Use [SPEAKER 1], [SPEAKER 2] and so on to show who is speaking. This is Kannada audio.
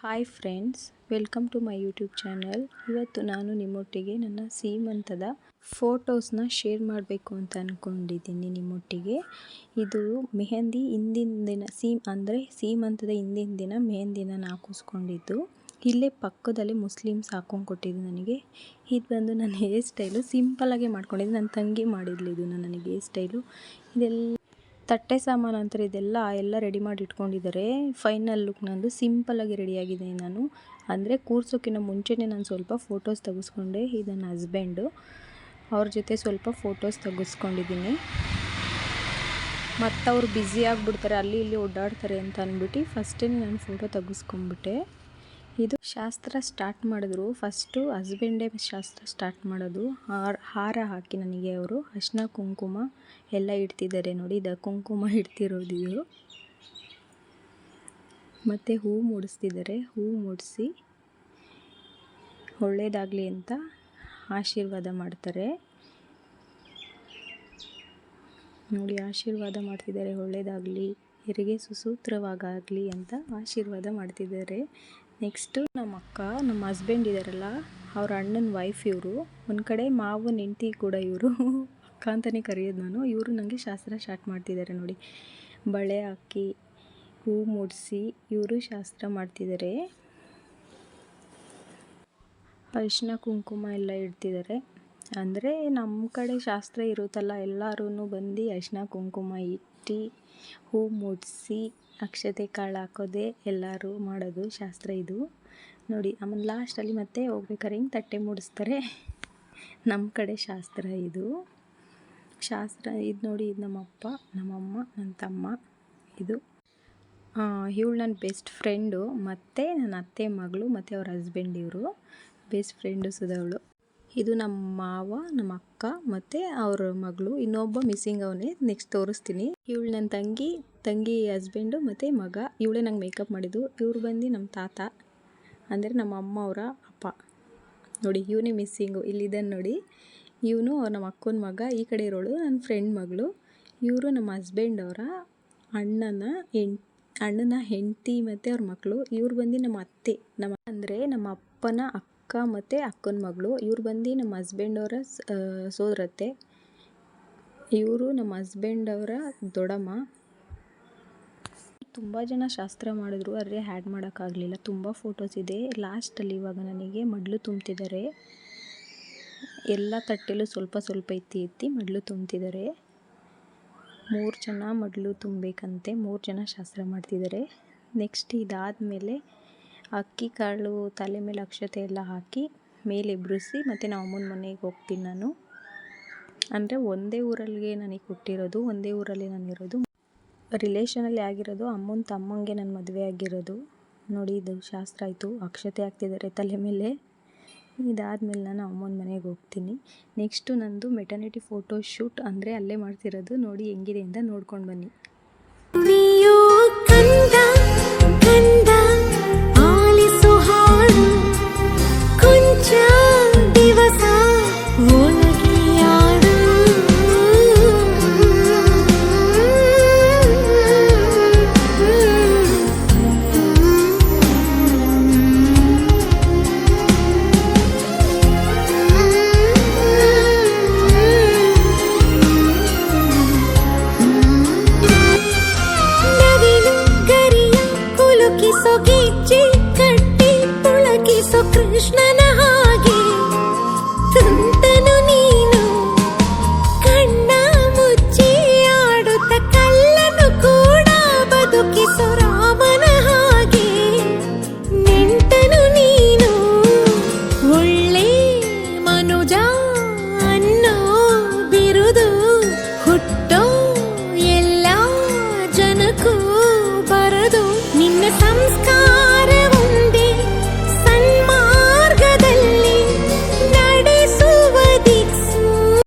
[SPEAKER 1] Hi friends welcome to my YouTube channel ಇವತ್ತು ನಾನು ನಿಮ್ಮೊಟ್ಟಿಗೆ ನನ್ನ ಸೀಮಂತದ ಫೋಟೋಸ್ನ ಶೇರ್ ಮಾಡಬೇಕು ಅಂತ ಅಂದ್ಕೊಂಡಿದ್ದೀನಿ ನಿಮ್ಮೊಟ್ಟಿಗೆ. ಇದು ಮೆಹಂದಿ ಹಿಂದಿನ ದಿನ ಸೀಮ್ ಅಂದರೆ ಸೀಮಂತದ ಹಿಂದಿನ ದಿನ ಮೆಹಂದಿನ ಹಾಕಿಸ್ಕೊಂಡಿದ್ದು. ಇಲ್ಲೇ ಪಕ್ಕದಲ್ಲಿ ಮುಸ್ಲಿಮ್ಸ್ ಹಾಕೊಂಡು ಕೊಟ್ಟಿದ್ದು ನನಗೆ. ಇದು ಬಂದು ನನ್ನ ಹೇರ್ ಸ್ಟೈಲು ಸಿಂಪಲಾಗೆ ಮಾಡ್ಕೊಂಡಿದ್ದು. ನನ್ನ ತಂಗಿ ಮಾಡಿದ್ಲು ಇದು ನನಗೆ ಹೇರ್ ಸ್ಟೈಲು ಇದೆಲ್ಲ ತಟ್ಟೆ ಸಾಮಾನು ಅಂತಾರೆ, ಇದೆಲ್ಲ ಎಲ್ಲ ರೆಡಿ ಮಾಡಿ ಇಟ್ಕೊಂಡಿದ್ದಾರೆ. ಫೈನಲ್ ಲುಕ್ ನಂದು ಸಿಂಪಲ್ಲಾಗಿ ರೆಡಿಯಾಗಿದೆ ನಾನು. ಅಂದರೆ ಕೂರ್ಸೋಕ್ಕಿಂತ ಮುಂಚೆನೆ ನಾನು ಸ್ವಲ್ಪ ಫೋಟೋಸ್ ತೆಗೆಸ್ಕೊಂಡೆ ಇದು ನನ್ನ ಹಸ್ಬೆಂಡು ಅವ್ರ ಜೊತೆ ಸ್ವಲ್ಪ ಫೋಟೋಸ್ ತೆಗೆಸ್ಕೊಂಡಿದ್ದೀನಿ. ಮತ್ತು ಅವ್ರು ಬ್ಯುಸಿ ಆಗಿಬಿಡ್ತಾರೆ, ಅಲ್ಲಿ ಇಲ್ಲಿ ಓಡಾಡ್ತಾರೆ ಅಂತ ಅಂದ್ಬಿಟ್ಟು ಫಸ್ಟೇ ನಾನು ಫೋಟೋ ತೆಗೆಸ್ಕೊಂಬಿಟ್ಟೆ ಇದು ಶಾಸ್ತ್ರ ಸ್ಟಾರ್ಟ್ ಮಾಡಿದ್ರು. ಫಸ್ಟು ಹಸ್ಬೆಂಡೇ ಶಾಸ್ತ್ರ ಸ್ಟಾರ್ಟ್ ಮಾಡೋದು. ಹಾರ ಹಾಕಿ ನನಗೆ ಅವರು ಅರಿಶಿನ, ಕುಂಕುಮ ಎಲ್ಲ ಇಡ್ತಿದ್ದಾರೆ ನೋಡಿ. ಇದು ಕುಂಕುಮ ಇಡ್ತಿರೋದು ಇವರು ಮತ್ತು ಹೂ ಮೂಡಿಸ್ತಿದ್ದಾರೆ. ಹೂ ಮೂಡಿಸಿ ಒಳ್ಳೆಯದಾಗಲಿ ಅಂತ ಆಶೀರ್ವಾದ ಮಾಡ್ತಾರೆ. ನೋಡಿ, ಆಶೀರ್ವಾದ ಮಾಡ್ತಿದ್ದಾರೆ. ಒಳ್ಳೆಯದಾಗಲಿ ಹೆರಿಗೆ ಸುಸೂತ್ರವಾಗಲಿ ಅಂತ ಆಶೀರ್ವಾದ ಮಾಡ್ತಿದ್ದಾರೆ. ನೆಕ್ಸ್ಟು ನಮ್ಮ ಅಕ್ಕ, ನಮ್ಮ ಹಸ್ಬೆಂಡ್ ಇದ್ದಾರಲ್ಲ ಅವ್ರ ಅಣ್ಣನ ವೈಫ್ ಇವರು. ಒಂದು ಕಡೆ ಮಾವು ನಿಂತಿ ಕೂಡ ಇವರು. ಅಕ್ಕ ಅಂತಲೇ ಕರೆಯೋದು ನಾನು. ಇವರು ನನಗೆ ಶಾಸ್ತ್ರ ಸ್ಟಾರ್ಟ್ ಮಾಡ್ತಿದ್ದಾರೆ ನೋಡಿ. ಬಳೆ ಹಾಕಿ, ಹೂ ಮುಡಿಸಿ ಇವರು ಶಾಸ್ತ್ರ ಮಾಡ್ತಿದ್ದಾರೆ ಅರಿಶಿನ ಕುಂಕುಮ ಎಲ್ಲ ಇಡ್ತಿದ್ದಾರೆ ಅಂದರೆ ನಮ್ಮ ಕಡೆ ಶಾಸ್ತ್ರ ಇರುತ್ತಲ್ಲ ಎಲ್ಲರೂ ಬಂದು ಅಶ್ನ ಕುಂಕುಮ ಇಟ್ಟು ಹೂ ಮುಡಿಸಿ ಅಕ್ಷತೆ ಕಾಳು ಹಾಕೋದೇ ಎಲ್ಲರೂ ಮಾಡೋದು ಶಾಸ್ತ್ರ ಇದು. ನೋಡಿ, ಆಮೇಲೆ ಲಾಸ್ಟಲ್ಲಿ ಮತ್ತೆ ಹೋಗ್ಬೇಕಾರೆ ಹಿಂಗೆ ತಟ್ಟೆ ಮುಡಿಸ್ತಾರೆ? ನಮ್ಮ ಕಡೆ ಶಾಸ್ತ್ರ ಇದು. ಶಾಸ್ತ್ರ ಇದು ನೋಡಿ, ಇದು ನಮ್ಮಪ್ಪ ನಮ್ಮಮ್ಮ ನನ್ನ ತಮ್ಮ ಇದು. ಇವಳು ನನ್ನ ಬೆಸ್ಟ್ ಫ್ರೆಂಡು ಮತ್ತು ನನ್ನ ಅತ್ತೆ ಮಗಳು, ಮತ್ತು ಅವ್ರ ಹಸ್ಬೆಂಡ್ ಇವರು. ಬೆಸ್ಟ್ ಫ್ರೆಂಡು ಸುಧವಳು ಇದು ನಮ್ಮ ಮಾವ ನಮ್ಮ ಅಕ್ಕ ಮತ್ತು ಅವ್ರ ಮಗಳು. ಇನ್ನೊಬ್ಬ ಮಿಸ್ಸಿಂಗ್ ಅವನೇ. ನೆಕ್ಸ್ಟ್ ತೋರಿಸ್ತೀನಿ. ಇವಳು ನನ್ನ ತಂಗಿ ತಂಗಿ ಹಸ್ಬೆಂಡು ಮತ್ತು ಮಗ. ಇವಳೇ ನಂಗೆ ಮೇಕಪ್ ಮಾಡಿದ್ದು. ಇವ್ರು ಬಂದು ನಮ್ಮ ತಾತ. ಅಂದರೆ ನಮ್ಮ ಅಮ್ಮ ಅವರ ಅಪ್ಪ. ನೋಡಿ, ಇವನೇ ಮಿಸ್ಸಿಂಗು ಇಲ್ಲಿದ್ದಾನೆ ನೋಡಿ. ಇವನು ನಮ್ಮ ಅಕ್ಕನ ಮಗ, ಈ ಕಡೆ ಇರೋಳು ನನ್ನ ಫ್ರೆಂಡ್ ಮಗಳು. ಇವರು ನಮ್ಮ ಹಸ್ಬೆಂಡ್ ಅವರ ಅಣ್ಣನ ಹೆಣ್, ಅಣ್ಣನ ಹೆಂಡತಿ ಮತ್ತು ಅವ್ರ ಮಕ್ಕಳು ಇವ್ರು ಬಂದು ನಮ್ಮ ಅತ್ತೆ. ನಮ್ಮ ಅಂದರೆ ನಮ್ಮ ಅಪ್ಪನ ಅಕ್ಕ. ಮತ್ತು ಅಕ್ಕನ ಮಗಳು. ಇವ್ರು ಬಂದು ನಮ್ಮ ಹಸ್ಬೆಂಡ್ ಅವರ ಸೋದರತ್ತೆ. ಇವರು ನಮ್ಮ ಹಸ್ಬೆಂಡ್ ಅವರ ದೊಡ್ಡಮ್ಮ ತುಂಬ ಜನ ಶಾಸ್ತ್ರ ಮಾಡಿದ್ರು ಆದರೆ ಹ್ಯಾಡ್ ಮಾಡೋಕ್ಕಾಗಲಿಲ್ಲ. ತುಂಬ ಫೋಟೋಸ್ ಇದೆ. ಲಾಸ್ಟಲ್ಲಿ ಇವಾಗ ನನಗೆ ಮಡ್ಲು ತುಂಬ್ತಿದ್ದಾರೆ ಎಲ್ಲ ತಟ್ಟೆಲು ಸ್ವಲ್ಪ ಸ್ವಲ್ಪ ಎತ್ತಿ ಎತ್ತಿ ಮಡ್ಲು ತುಂಬ್ತಿದ್ದಾರೆ ಮೂರು ಜನ ಮಡ್ಲು ತುಂಬಬೇಕಂತೆ. ಮೂರು ಜನ ಶಾಸ್ತ್ರ ಮಾಡ್ತಿದ್ದಾರೆ ನೆಕ್ಸ್ಟ್ ಇದಾದಮೇಲೆ ಅಕ್ಕಿ, ಕಾಳು, ತಲೆ ಮೇಲೆ ಅಕ್ಷತೆ ಎಲ್ಲ ಹಾಕಿ ಮೇಲೆ ಎಬ್ರಿಸಿ ಮತ್ತು ನಾವು ಅಮ್ಮನ ಮನೆಗೆ ಹೋಗ್ತೀನಿ ನಾನು. ಅಂದರೆ ಒಂದೇ ಊರಲ್ಲಿಗೆ ನನಗೆ ಕೊಟ್ಟಿರೋದು ಒಂದೇ ಊರಲ್ಲಿ ನಾನು ರಿಲೇಷನಲ್ಲಿ ಆಗಿರೋದು, ಅಮ್ಮನ ತಮ್ಮಂಗೆ ನನ್ನ ಮದುವೆ ಆಗಿರೋದು. ನೋಡಿ ಇದು ಶಾಸ್ತ್ರ ಆಯಿತು, ಅಕ್ಷತೆ ಹಾಕ್ತಿದ್ದಾರೆ ತಲೆ ಮೇಲೆ. ಇದಾದಮೇಲೆ ನಾನು ಅಮ್ಮನ ಮನೆಗೆ ಹೋಗ್ತೀನಿ. ನೆಕ್ಸ್ಟು ನಂದು ಮೆಟರ್ನಿಟಿ ಫೋಟೋ ಶೂಟ್ ಅಂದರೆ ಅಲ್ಲೇ ಮಾಡ್ತಿರೋದು. ನೋಡಿ ಹೆಂಗಿದೆ ಅಂತ ನೋಡ್ಕೊಂಡು ಬನ್ನಿ.
[SPEAKER 2] Sugi